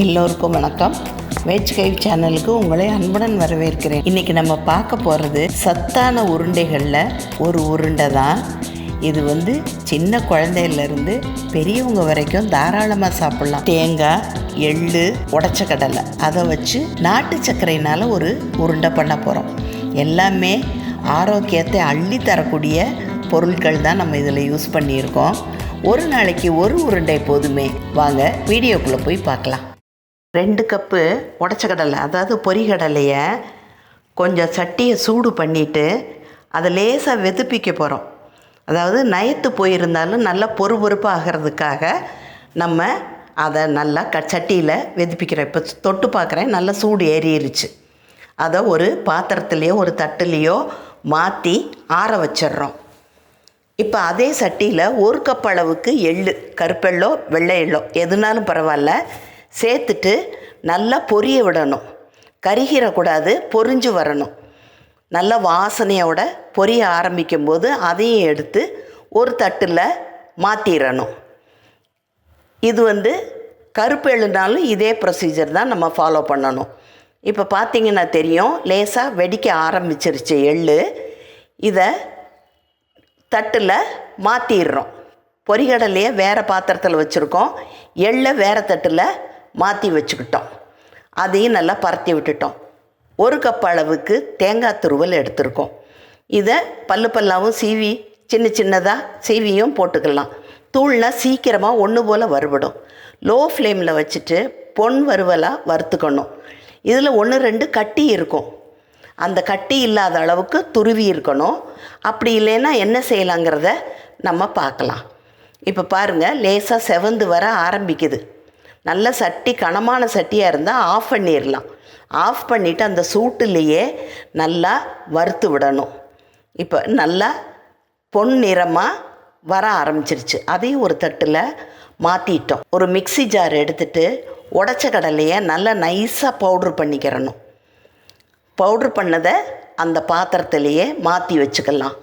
எல்லோருக்கும் வணக்கம். வெஜ் கைவ் சேனலுக்கு உங்களை அன்புடன் வரவேற்கிறேன். இன்றைக்கி நம்ம பார்க்க போகிறது சத்தான உருண்டைகளில் ஒரு உருண்டை தான். இது வந்து சின்ன குழந்தையிலேருந்து பெரியவங்க வரைக்கும் தாராளமாக சாப்பிட்லாம். தேங்காய் எள்ளு உடச்ச கடலை. அதை வச்சு நாட்டு சர்க்கரையினால் ஒரு உருண்டை பண்ண போகிறோம் எல்லாமே ஆரோக்கியத்தை அள்ளி தரக்கூடிய பொருட்கள் தான் நம்ம இதில் யூஸ் பண்ணியிருக்கோம். ஒரு நாளைக்கு ஒரு உருண்டை போதுமே. வாங்க வீடியோக்குள்ளே போய் பார்க்கலாம். ரெண்டு கப்பு உடச்ச கடலை அதாவது பொறிகடலையை கொஞ்சம் சட்டியை சூடு பண்ணிவிட்டு அதை லேசாக வெதுப்பிக்க போகிறோம் அதாவது நயத்து போயிருந்தாலும் நல்லா பொறு பொறுப்பாக ஆகிறதுக்காக நம்ம அதை நல்லா க சட்டியில் வெதுப்பிக்கிறோம். இப்போ தொட்டு பார்க்குறேன் நல்லா சூடு ஏறிடுச்சு அதை ஒரு பாத்திரத்துலேயோ ஒரு தட்டுலேயோ மாற்றி ஆற வச்சிடுறோம். இப்போ அதே சட்டியில் ஒரு கப் அளவுக்கு எள்ளு கருப்பெள்ளோ வெள்ளை எள்ளோ எதுனாலும் பரவாயில்ல. சேர்த்துட்டு நல்லா பொரிய விடணும். கருகிடக்கூடாது பொரிஞ்சு வரணும். நல்ல வாசனையோட பொரிய ஆரம்பிக்கும் போது அதையும் எடுத்து ஒரு தட்டில் மாற்றிடணும் இது வந்து கருப்பு எள்ளுனாலும் இதே ப்ரொசீஜர் தான் நம்ம ஃபாலோ பண்ணணும். இப்போ பார்த்தீங்கன்னா தெரியும் லேசாக வெடிக்க ஆரம்பிச்சிருச்சு எள்ளு. இதை தட்டில் மாற்றிடுறோம் பொறிகடலையே வேறு பாத்திரத்தில் வச்சுருக்கோம். எள்ளை வேறு தட்டில் மாற்றி வச்சுக்கிட்டோம். அதையும் நல்லா பரத்தி விட்டுட்டோம். ஒரு கப் அளவுக்கு தேங்காய் துருவல் எடுத்திருக்கோம். இதை பல்லு பல்லாவும் சீவி சின்ன சின்னதாக சீவியும் போட்டுக்கலாம். தூள்னா சீக்கிரமாக ஒன்று போல் வறுபடும். லோ ஃப்ளேமில் வச்சுட்டு பொன் வறுவலாக வறுத்துக்கணும். இதில் ஒன்று ரெண்டு கட்டி இருக்கும். அந்த கட்டி இல்லாத அளவுக்கு துருவி இருக்கணும். அப்படி இல்லைன்னா என்ன செய்யலாங்கிறத நம்ம பார்க்கலாம். இப்போ பாருங்கள் லேசாக செவந்து வர ஆரம்பிக்குது. நல்ல சட்டி கனமான சட்டியாக இருந்தால் ஆஃப் பண்ணிடலாம் ஆஃப் பண்ணிவிட்டு அந்த சூட்டுலேயே நல்லா வறுத்து விடணும். இப்போ நல்லா பொன் நிறமாக வர ஆரம்பிச்சிருச்சு. அதையும் ஒரு தட்டில் மாற்றிட்டோம் ஒரு மிக்ஸி ஜார் எடுத்துட்டு உடச்ச கடலையை நல்லா நைஸாக பவுட்ரு பண்ணிக்கிறணும். பவுட்ரு பண்ணதை அந்த பாத்திரத்திலையே மாற்றி வச்சுக்கலாம்.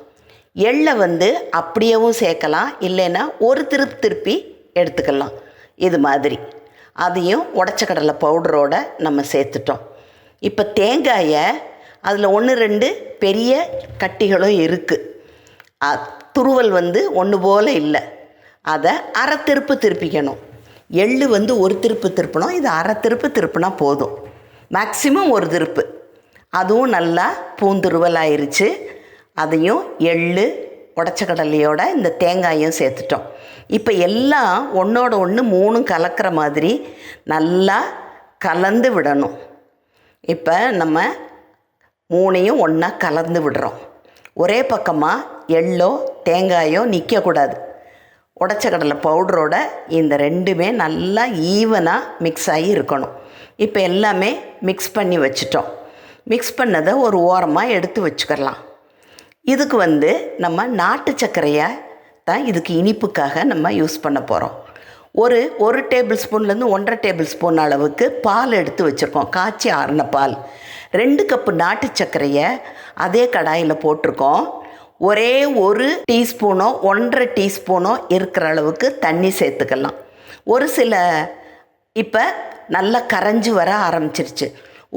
எள்ளை வந்து அப்படியேவும் சேர்க்கலாம். இல்லைன்னா ஒரு திருப்பி திருப்பி எடுத்துக்கலாம். இது மாதிரி. அதையும் உடச்ச கடலை பவுடரோடு நம்ம சேர்த்துட்டோம். இப்போ தேங்காயை அதில் ஒன்று ரெண்டு பெரிய கட்டிகளும் இருக்குது துருவல் வந்து ஒன்று போல் இல்லை. அதை அரை திருப்பு திருப்பிக்கணும். எள்ளு வந்து ஒரு திருப்பு திருப்பணும் இது அரை திருப்பு திருப்பினா போதும். மேக்சிமம் ஒரு திருப்பு. அதுவும் நல்லா பூந்துருவல் ஆயிடுச்சு அதையும் எள்ளு உடச்ச கடலையோட இந்த தேங்காயும் சேர்த்துட்டோம். இப்போ எல்லாம் ஒன்றோட ஒன்று மூணும் கலக்கிற மாதிரி நல்லா கலந்து விடணும். இப்போ நம்ம மூணையும் ஒன்றா கலந்து விடுறோம். ஒரே பக்கமாக எள்ளோ தேங்காயோ நிற்கக்கூடாது உடச்ச கடலை பவுடரோட இந்த ரெண்டுமே நல்லா ஈவனாக மிக்ஸ் ஆகி இருக்கணும். இப்போ எல்லாமே மிக்ஸ் பண்ணி வச்சிட்டோம். மிக்ஸ் பண்ணதை ஒரு ஓரமாக எடுத்து வச்சுக்கலாம். இதுக்கு வந்து நம்ம நாட்டு சர்க்கரையை தான் இதுக்கு இனிப்புக்காக நம்ம யூஸ் பண்ண போகிறோம் ஒரு ஒரு டேபிள் ஸ்பூன்லேருந்து ஒன்றரை டேபிள் ஸ்பூன் அளவுக்கு பால் எடுத்து வச்சுருக்கோம். காய்ச்சி ஆறின பால். ரெண்டு கப்பு நாட்டு சர்க்கரையை அதே கடாயில் போட்டிருக்கோம். ஒரே ஒரு டீஸ்பூனோ ஒன்றரை டீஸ்பூனோ இருக்கிற அளவுக்கு தண்ணி சேர்த்துக்கலாம். ஒரு சில இப்போ நல்லா கரைஞ்சி வர ஆரம்பிச்சிருச்சு.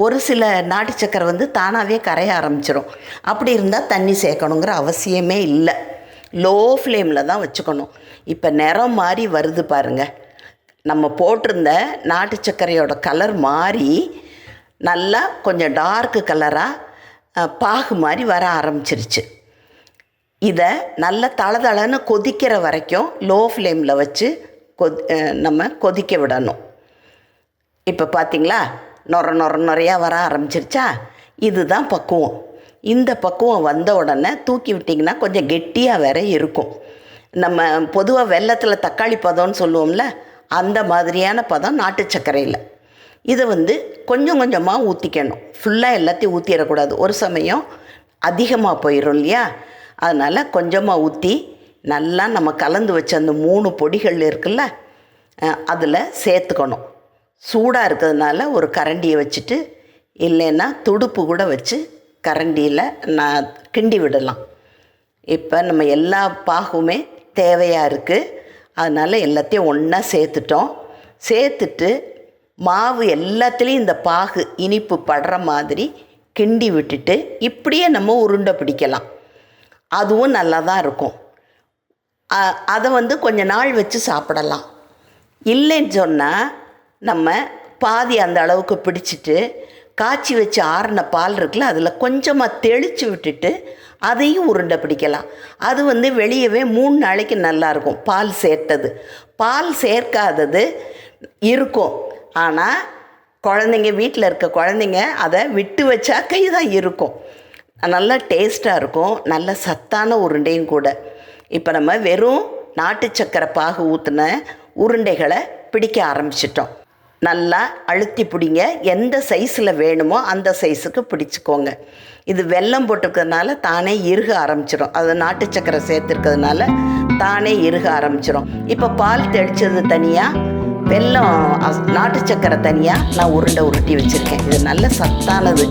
ஒரு சில நாட்டு சக்கரை வந்து தானாகவே கரைய ஆரம்பிச்சிடும் அப்படி இருந்தால் தண்ணி சேர்க்கணுங்கிற அவசியமே இல்லை. லோ ஃப்ளேமில் தான் வச்சுக்கணும். இப்போ நிறம் மாறி வருது பாருங்கள் நம்ம போட்டிருந்த நாட்டு சர்க்கரையோட கலர் மாறி நல்லா கொஞ்சம் டார்க்கு கலராக பாகு மாதிரி வர ஆரம்பிச்சிருச்சு. இதை நல்லா தளதளன்னு கொதிக்கிற வரைக்கும் லோ ஃப்ளேமில் வச்சு கொத் நம்ம கொதிக்க விடணும். இப்போ பார்த்தீங்களா நொர நொர நொறையா வர ஆரம்பிச்சிருச்சா? இதுதான் பக்குவம். இந்த பக்குவம் வந்த உடனே தூக்கி விட்டிங்கன்னா கொஞ்சம் கெட்டியாக வேற இருக்கும். நம்ம பொதுவாக வெள்ளத்தில் தக்காளி பதம்னு சொல்லுவோம்ல அந்த மாதிரியான பதம் நாட்டு சர்க்கரையில். இதை வந்து கொஞ்சம் கொஞ்சமாக ஊற்றிக்கணும் ஃபுல்லாக எல்லாத்தையும் ஊற்றிடக்கூடாது ஒரு சமயம் அதிகமாக போயிடும் இல்லையா? அதனால் கொஞ்சமாக ஊற்றி நல்லா நம்ம கலந்து வச்ச அந்த மூணு பொடிகள் இருக்குல்ல அதில் சேர்த்துக்கணும். சூடாக இருக்கிறதுனால ஒரு கரண்டியை வச்சுட்டு இல்லைன்னா துடுப்பு கூட வச்சு கரண்டியில் நான் கிண்டி விடலாம். இப்போ நம்ம எல்லா பாகுமே தேவையாக இருக்குது அதனால் எல்லாத்தையும் ஒன்றா சேர்த்துட்டோம். சேர்த்துட்டு மாவு எல்லாத்துலேயும் இந்த பாகு இனிப்பு படுற மாதிரி கிண்டி விட்டுட்டு இப்படியே நம்ம உருண்டை பிடிக்கலாம். அதுவும் நல்லா தான் இருக்கும் அதை வந்து கொஞ்ச நாள் வச்சு சாப்பிடலாம். இல்லைன்னு சொன்னால் நம்ம பாதி அந்த அளவுக்கு பிடிச்சிட்டு காய்ச்சி வச்சு ஆறின பால் இருக்குல்ல அதில் கொஞ்சமாக தெளித்து விட்டுட்டு அதையும் உருண்டை பிடிக்கலாம். அது வந்து வெளியவே மூணு நாளைக்கு நல்லாயிருக்கும் பால் சேர்த்தது. பால் சேர்க்காதது இருக்கும். ஆனால் குழந்தைங்க வீட்டில் இருக்க குழந்தைங்க அதை விட்டு வச்சா கை தான் இருக்கும். நல்லா டேஸ்ட்டாக இருக்கும் நல்ல சத்தான உருண்டையும் கூட. இப்போ நம்ம வெறும் நாட்டு சக்கரை பாகு ஊற்றின உருண்டைகளை பிடிக்க ஆரம்பிச்சிட்டோம். நல்லா அழுத்தி பிடிங்க. எந்த சைஸில் வேணுமோ அந்த சைஸுக்கு பிடிச்சிக்கோங்க. இது வெல்லம் போட்டிருக்கிறதுனால தானே இறுக ஆரம்பிச்சிடும். அது நாட்டு சக்கரை சேர்த்துருக்கிறதுனால தானே இறுக ஆரம்பிச்சிடும். இப்போ பால் தெளித்தது தனியாக வெல்லம் நாட்டு சக்கரை தனியாக நான் உருண்டை உருட்டி வச்சுருக்கேன். இது நல்ல சத்தானது.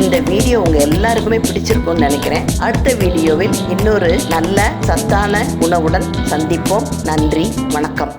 இந்த வீடியோ உங்கள் எல்லாருக்குமே பிடிச்சிருக்கும்னு நினைக்கிறேன். அடுத்த வீடியோவில் இன்னொரு நல்ல சத்தான உணவுடன் சந்திப்போம். நன்றி வணக்கம்.